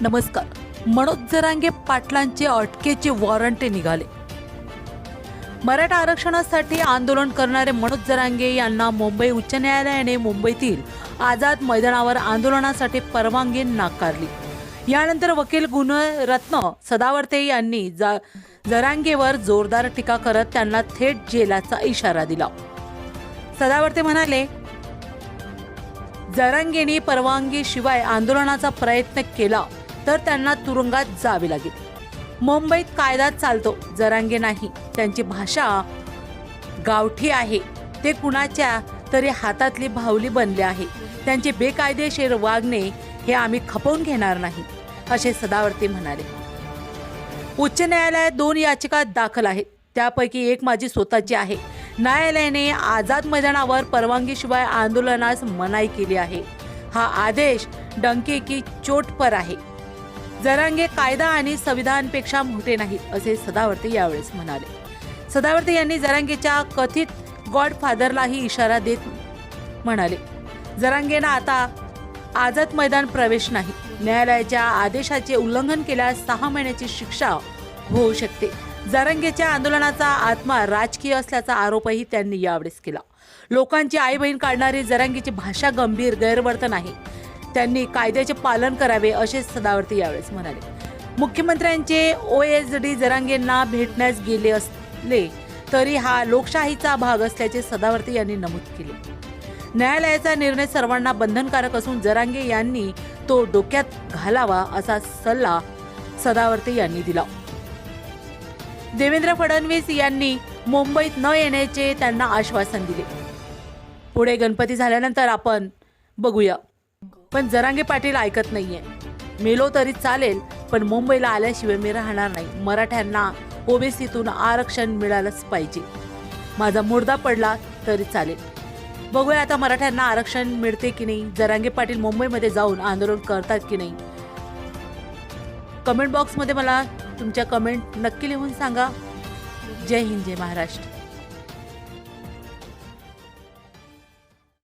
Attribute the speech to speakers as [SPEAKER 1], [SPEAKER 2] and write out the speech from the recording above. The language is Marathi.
[SPEAKER 1] नमस्कार. मनोज जरांगे पाटलांचे अटकेचे वॉरंट निघाले. मराठा आरक्षणासाठी आंदोलन करणारे मनोज जरांगे यांना मुंबई उच्च न्यायालयाने मुंबईतील आझाद मैदानावर आंदोलनासाठी परवानगी नाकारली. यानंतर वकील गुणरत्न सदावर्ते यांनी जा जरांगेवर जोरदार टीका करत त्यांना थेट जेलाचा इशारा दिला. सदावर्ते म्हणाले जरांगेनी परवानगीशिवाय आंदोलनाचा प्रयत्न केला. तर त्यांना तुरुंगात जावे लागेल. मुंबईत कायदा चालतो जरांगे नाही. त्यांची भाषा गावठी आहे. ते कुणाच्या तरी हातातली भावली बनले आहे. त्यांचे बेकायदेशीर वागणे हे आम्ही खपवून घेणार नाही असे सदावर्ते म्हणाले. उच्च न्यायालयात दोन याचिका दाखल आहेत. त्यापैकी एक माझी स्वतःची आहे. न्यायालयाने आझाद मैदानावर परवानगीशिवाय आंदोलनास मनाई केली आहे. हा आदेश डंके की चोट पर आहे. जरांगे कायदा आणि संविधानपेक्षा मोठे नाहीत असे सदावर्ते यावेळेस म्हणाले. सदावर्ते यांनी जरांगेच्या कथित गॉडफादरलाही इशारा देत म्हणाले जरांगेनं आता आझाद मैदान प्रवेश नाही. न्यायालयाच्या आदेशाचे उल्लंघन केल्यास सहा महिन्याची शिक्षा होऊ शकते. जरांगेच्या आंदोलनाचा आत्मा राजकीय असल्याचा आरोपही त्यांनी यावेळेस केला. लोकांची आई बहीण काढणारी जरांगीची भाषा गंभीर गैरवर्तन आहे. त्यांनी कायद्याचे पालन करावे असे सदावर्ती यावेळेस म्हणाले. मुख्यमंत्र्यांचे ओ एस डी जरांगेंना भेटण्यास गेले असले तरी हा लोकशाहीचा भाग असल्याचे सदावर्ती यांनी नमूद केले. न्यायालयाचा निर्णय सर्वांना बंधनकारक असून जरांगे यांनी तो डोक्यात घालावा असा सल्ला सदावर्ते यांनी दिला. देवेंद्र फडणवीस यांनी मुंबईत न येण्याचे त्यांना आश्वासन दिले. पुढे गणपती झाल्यानंतर आपण बघूया. पण जरांगे पाटील ऐकत नाहीये. मेलो तरी चालेल पण मुंबईला आल्याशिवाय मी राहणार नाही. मराठ्यांना ओबीसीतून आरक्षण मिळालंच पाहिजे. माझा मुर्दा पडला तरी चालेल. बघूया आता मराठ्यांना आरक्षण मिळते की नाही जरांगे पाटील मुंबईमध्ये जाऊन आंदोलन करतात की नाही. कमेंट बॉक्समध्ये मला तुमच्या कमेंट नक्की लिहून सांगा. जय हिंद जय महाराष्ट्र.